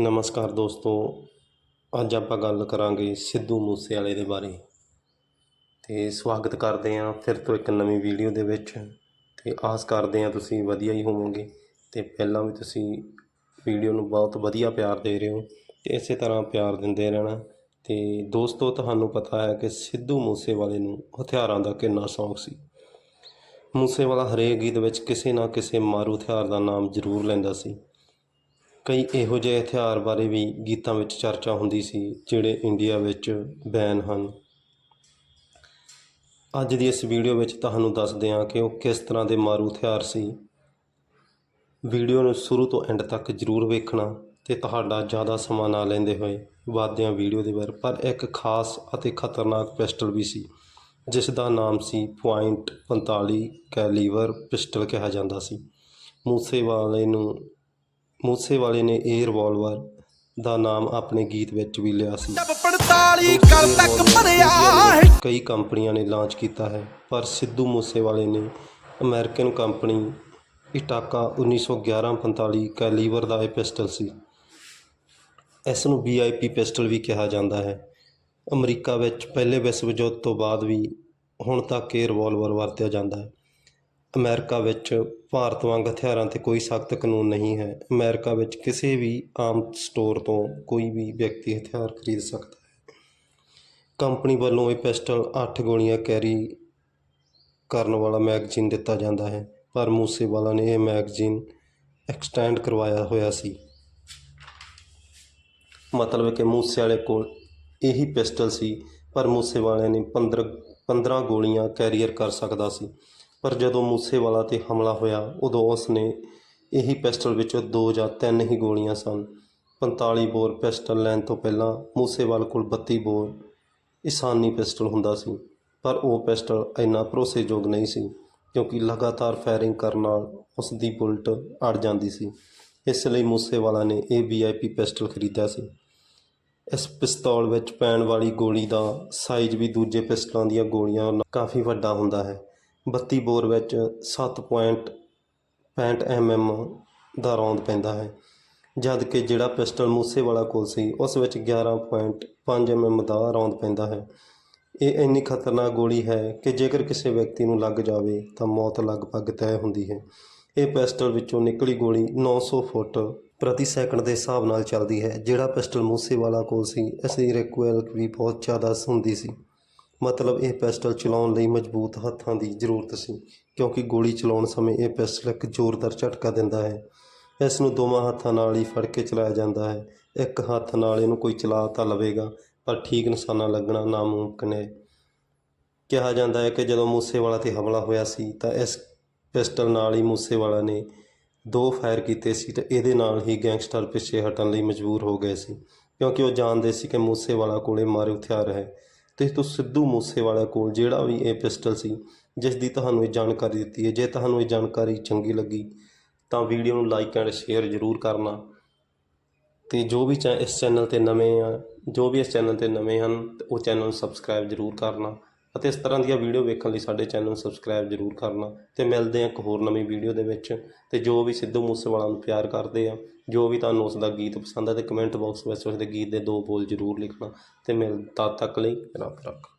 ਨਮਸਕਾਰ ਦੋਸਤੋ, ਅੱਜ ਆਪਾਂ ਗੱਲ ਕਰਾਂਗੇ ਸਿੱਧੂ ਮੂਸੇਵਾਲੇ ਦੇ ਬਾਰੇ। ਤੇ ਸਵਾਗਤ ਕਰਦੇ ਹਾਂ ਫਿਰ ਤੋਂ ਇੱਕ ਨਵੀਂ ਵੀਡੀਓ ਦੇ ਵਿੱਚ। ਤੇ ਆਸ ਕਰਦੇ ਹਾਂ ਤੁਸੀਂ ਵਧੀਆ ਹੀ ਹੋਵੋਗੇ। ਤੇ ਪਹਿਲਾਂ ਵੀ ਤੁਸੀਂ ਵੀਡੀਓ ਨੂੰ ਬਹੁਤ ਵਧੀਆ ਪਿਆਰ ਦੇ ਰਹੇ ਹੋ। ਤੇ ਇਸੇ ਤਰ੍ਹਾਂ ਪਿਆਰ ਦਿੰਦੇ ਰਹਿਣਾ। ਤੇ ਦੋਸਤੋ, ਤੁਹਾਨੂੰ ਪਤਾ ਹੈ ਕਿ ਸਿੱਧੂ ਮੂਸੇਵਾਲੇ ਨੂੰ ਹਥਿਆਰਾਂ ਦਾ ਕਿੰਨਾ ਸ਼ੌਂਕ ਸੀ। ਮੂਸੇਵਾਲਾ ਹਰੇਕ ਗੀਤ ਵਿੱਚ ਕਿਸੇ ਨਾ ਕਿਸੇ ਮਾਰੂ ਹਥਿਆਰ ਦਾ ਨਾਮ ਜ਼ਰੂਰ ਲੈਂਦਾ ਸੀ। ਕਈ ਇਹੋ ਜਿਹੇ ਹਥਿਆਰ ਬਾਰੇ ਵੀ ਗੀਤਾਂ ਵਿੱਚ ਚਰਚਾ ਹੁੰਦੀ ਸੀ, ਜਿਹੜੇ ਇੰਡੀਆ ਵਿੱਚ ਬੈਨ ਹਨ। ਅੱਜ ਦੀ ਇਸ ਵੀਡੀਓ ਵਿੱਚ ਤੁਹਾਨੂੰ ਦੱਸਦੇ ਹਾਂ ਕਿ ਉਹ ਕਿਸ ਤਰ੍ਹਾਂ ਦੇ ਮਾਰੂ ਹਥਿਆਰ ਸੀ। ਵੀਡੀਓ ਨੂੰ ਸ਼ੁਰੂ ਤੋਂ ਐਂਡ ਤੱਕ ਜ਼ਰੂਰ ਵੇਖਣਾ ਤੇ ਤੁਹਾਡਾ ਜ਼ਿਆਦਾ ਸਮਾਂ ਨਾ ਲੈਂਦੇ ਹੋਏ ਵਧਦੇ ਵੀਡੀਓ ਦੇ ਬਾਰੇ, ਪਰ ਇੱਕ ਖਾਸ ਅਤੇ ਖਤਰਨਾਕ ਪਿਸਟਲ ਵੀ ਸੀ, ਜਿਸ ਦਾ ਨਾਮ ਸੀ ਪੁਆਇੰਟ 45 ਕੈਲੀਵਰ ਪਿਸਟਲ ਕਿਹਾ ਜਾਂਦਾ ਸੀ। ਮੂਸੇਵਾਲੇ ਨੂੰ ਮੂਸੇਵਾਲੇ ਨੇ ਇਹ ਰਿਵਾਲਵਰ ਦਾ ਨਾਮ ਆਪਣੇ ਗੀਤ ਵਿੱਚ ਵੀ ਲਿਆ ਸੀ। ਜਬ 45 ਕਰ ਤੱਕ ਭਰਿਆ ਹੈ। ਕਈ ਕੰਪਨੀਆਂ ਨੇ ਲਾਂਚ ਕੀਤਾ ਹੈ ਪਰ ਸਿੱਧੂ ਮੂਸੇਵਾਲੇ ਨੇ ਅਮਰੀਕਨ ਕੰਪਨੀ ਇਟਾਕਾ 1911-45 ਕੈਲੀਵਰ ਦਾ ਇਹ ਪਿਸਟਲ ਸੀ। ਇਸ ਨੂੰ ਵੀਆਈਪੀ ਪਿਸਟਲ ਵੀ ਕਿਹਾ ਜਾਂਦਾ ਹੈ। ਅਮਰੀਕਾ ਵਿੱਚ ਪਹਿਲੇ ਵਿਸ਼ਵ ਯੁੱਧ ਤੋਂ ਬਾਅਦ ਵੀ ਹੁਣ ਤੱਕ ਇਹ ਰਿਵਾਲਵਰ ਵਰਤਿਆ ਜਾਂਦਾ ਹੈ। ਅਮਰੀਕਾ ਵਿੱਚ ਭਾਰਤ ਵਾਂਗ ਹਥਿਆਰਾਂ ਤੇ ਕੋਈ ਸਖਤ ਕਾਨੂੰਨ ਨਹੀਂ ਹੈ। ਅਮਰੀਕਾ ਵਿੱਚ ਕਿਸੇ ਵੀ ਆਮ ਸਟੋਰ ਤੋਂ ਕੋਈ ਵੀ ਵਿਅਕਤੀ ਹਥਿਆਰ ਖਰੀਦ ਸਕਦਾ ਹੈ। ਕੰਪਨੀ ਵੱਲੋਂ ਇਹ ਪਿਸਟਲ 8 ਗੋਲੀਆਂ ਕੈਰੀ ਕਰਨ ਵਾਲਾ ਮੈਗਜ਼ੀਨ ਦਿੱਤਾ ਜਾਂਦਾ ਹੈ, ਪਰ ਮੂਸੇਵਾਲਾ ਨੇ ਇਹ ਮੈਗਜ਼ੀਨ ਐਕਸਟੈਂਡ ਕਰਵਾਇਆ ਹੋਇਆ ਸੀ। ਮਤਲਬ ਕਿ ਮੂਸੇ ਵਾਲੇ ਕੋਲ ਇਹੀ ਪਿਸਟਲ ਸੀ, ਪਰ ਮੂਸੇ ਵਾਲੇ ਨੇ 15 15 ਗੋਲੀਆਂ ਕੈਰੀਅਰ ਕਰ ਸਕਦਾ ਸੀ। ਪਰ ਜਦੋਂ ਮੂਸੇਵਾਲਾ ਤੇ ਹਮਲਾ ਹੋਇਆ, ਉਦੋਂ ਉਸ ਨੇ ਇਹੀ ਪਿਸਟਲ ਵਿੱਚੋਂ ਦੋ ਜਾਂ ਤਿੰਨ ਹੀ ਗੋਲੀਆਂ ਸਨ। 45 ਬੋਰ ਪਿਸਟਲ ਲੈਣ ਤੋਂ ਪਹਿਲਾਂ ਮੂਸੇਵਾਲ ਕੋਲ 32 ਬੋਰ ਇਸਾਨੀ ਪਿਸਟਲ ਹੁੰਦਾ ਸੀ, ਪਰ ਉਹ ਪਿਸਟਲ ਇੰਨਾ ਭਰੋਸੇਯੋਗ ਨਹੀਂ ਸੀ ਕਿਉਂਕਿ ਲਗਾਤਾਰ ਫਾਇਰਿੰਗ ਕਰਨ ਨਾਲ ਉਸ ਦੀ ਬੁਲਟ ਅੜ ਜਾਂਦੀ ਸੀ। ਇਸ ਲਈ ਮੂਸੇਵਾਲਾ ਨੇ ਇਹ ਵੀਆਈਪੀ ਪਿਸਟਲ ਖਰੀਦਿਆ ਸੀ। ਇਸ ਪਿਸਤੌਲ ਵਿੱਚ ਪੈਣ ਵਾਲੀ ਗੋਲੀ ਦਾ ਸਾਈਜ਼ ਵੀ ਦੂਜੇ ਪਿਸਟਲਾਂ ਦੀਆਂ ਗੋਲੀਆਂ ਨਾਲੋਂ ਕਾਫੀ ਵੱਡਾ ਹੁੰਦਾ ਹੈ। 32 ਬੋਰ ਵਿੱਚ ਸੱਤ ਪੁਆਇੰਟ ਪੈਂਹਠ 7.65 mm ਦਾ ਰੌਂਦ ਪੈਂਦਾ ਹੈ, ਜਦ ਕਿ ਜਿਹੜਾ ਪਿਸਟਲ ਮੂਸੇਵਾਲਾ ਕੋਲ ਸੀ, ਉਸ ਵਿੱਚ 11.5 mm ਦਾ ਰੌਂਦ ਪੈਂਦਾ ਹੈ। ਇਹ ਇੰਨੀ ਖਤਰਨਾਕ ਗੋਲੀ ਹੈ ਕਿ ਜੇਕਰ ਕਿਸੇ ਵਿਅਕਤੀ ਨੂੰ ਲੱਗ ਜਾਵੇ ਤਾਂ ਮੌਤ ਲਗਭਗ ਤੈਅ ਹੁੰਦੀ ਹੈ। ਇਹ ਪਿਸਟਲ ਵਿੱਚੋਂ ਨਿਕਲੀ ਗੋਲੀ 900 ਫੁੱਟ ਪ੍ਰਤੀ ਸੈਕਿੰਡ ਦੇ ਹਿਸਾਬ ਨਾਲ ਚੱਲਦੀ ਹੈ, ਜਿਹੜਾ ਪਿਸਟਲ ਮੂਸੇਵਾਲਾ ਕੋਲ ਸੀ, ਇਸ ਦੀ ਰਿਕੁਐਲ ਵੀ ਬਹੁਤ ਜ਼ਿਆਦਾ ਹੁੰਦੀ ਸੀ। ਮਤਲਬ ਇਹ ਪਿਸਟਲ ਚਲਾਉਣ ਲਈ ਮਜ਼ਬੂਤ ਹੱਥਾਂ ਦੀ ਜ਼ਰੂਰਤ ਸੀ, ਕਿਉਂਕਿ ਗੋਲੀ ਚਲਾਉਣ ਸਮੇਂ ਇਹ ਪਿਸਟਲ ਇੱਕ ਜ਼ੋਰਦਾਰ ਝਟਕਾ ਦਿੰਦਾ ਹੈ। ਇਸ ਨੂੰ ਦੋਵਾਂ ਹੱਥਾਂ ਨਾਲ ਹੀ ਫੜ ਕੇ ਚਲਾਇਆ ਜਾਂਦਾ ਹੈ। ਇੱਕ ਹੱਥ ਨਾਲ ਇਹਨੂੰ ਕੋਈ ਚਲਾ ਤਾਂ ਲਵੇਗਾ, ਪਰ ਠੀਕ ਨਿਸ਼ਾਨਾ ਲੱਗਣਾ ਨਾਮੁਮਕਿਨ ਹੈ। ਕਿਹਾ ਜਾਂਦਾ ਹੈ ਕਿ ਜਦੋਂ ਮੂਸੇਵਾਲਾ ਤੇ ਹਮਲਾ ਹੋਇਆ ਸੀ, ਤਾਂ ਇਸ ਪਿਸਟਲ ਨਾਲ ਹੀ ਮੂਸੇਵਾਲਾ ਨੇ ਦੋ ਫਾਇਰ ਕੀਤੇ ਸੀ ਤੇ ਇਹਦੇ ਨਾਲ ਹੀ ਗੈਂਗਸਟਰ ਪਿੱਛੇ ਹਟਣ ਲਈ ਮਜਬੂਰ ਹੋ ਗਏ ਸੀ, ਕਿਉਂਕਿ ਉਹ ਜਾਣਦੇ ਸੀ ਕਿ ਮੂਸੇਵਾਲਾ ਕੋਲੇ ਮਾਰੇ ਹਥਿਆਰ ਹੈ। ਤੇ ਤੋਂ ਸਿੱਧੂ ਮੂਸੇਵਾਲਾ ਕੋਲ ਜਿਹੜਾ ਵੀ ਇਹ ਪਿਸਟਲ ਸੀ, ਜਿਸ ਦੀ ਤੁਹਾਨੂੰ ਇਹ ਜਾਣਕਾਰੀ ਦਿੱਤੀ ਹੈ। ਜੇ ਤੁਹਾਨੂੰ ਇਹ ਜਾਣਕਾਰੀ ਚੰਗੀ ਲੱਗੀ, ਤਾਂ ਵੀਡੀਓ ਨੂੰ ਲਾਈਕ ਐਂਡ ਸ਼ੇਅਰ ਜ਼ਰੂਰ ਕਰਨਾ। ਤੇ ਜੋ ਵੀ ਚੈ, ਇਸ ਚੈਨਲ ਤੇ ਨਵੇਂ ਆ, ਜੋ ਵੀ ਇਸ ਚੈਨਲ ਤੇ ਨਵੇਂ ਹਨ, ਤੇ ਉਹ ਚੈਨਲ ਨੂੰ ਸਬਸਕ੍ਰਾਈਬ ਜ਼ਰੂਰ ਕਰਨਾ। ਅਤੇ ਇਸ ਤਰ੍ਹਾਂ ਦੀਆਂ ਵੀਡੀਓ ਵੇਖਣ ਲਈ ਸਾਡੇ ਚੈਨਲ ਨੂੰ ਸਬਸਕ੍ਰਾਈਬ ਜ਼ਰੂਰ ਕਰਨਾ ਤੇ ਮਿਲਦੇ ਹਾਂ ਇੱਕ ਹੋਰ ਨਵੀਂ ਵੀਡੀਓ ਦੇ ਵਿੱਚ। ਤੇ ਜੋ ਵੀ ਸਿੱਧੂ ਮੂਸੇਵਾਲਾ ਨੂੰ ਪਿਆਰ ਕਰਦੇ ਆ, ਜੋ ਵੀ ਤੁਹਾਨੂੰ ਉਸ ਦਾ ਗੀਤ ਪਸੰਦ ਹੈ ਤੇ ਕਮੈਂਟ ਬਾਕਸ ਵਿੱਚ ਉਸ ਦੇ ਗੀਤ ਦੇ ਦੋ ਬੋਲ ਜ਼ਰੂਰ ਲਿਖਣਾ ਤੇ ਮਿਲ ਤਦ ਤੱਕ ਲਈ ਰੱਬ ਰੱਖ।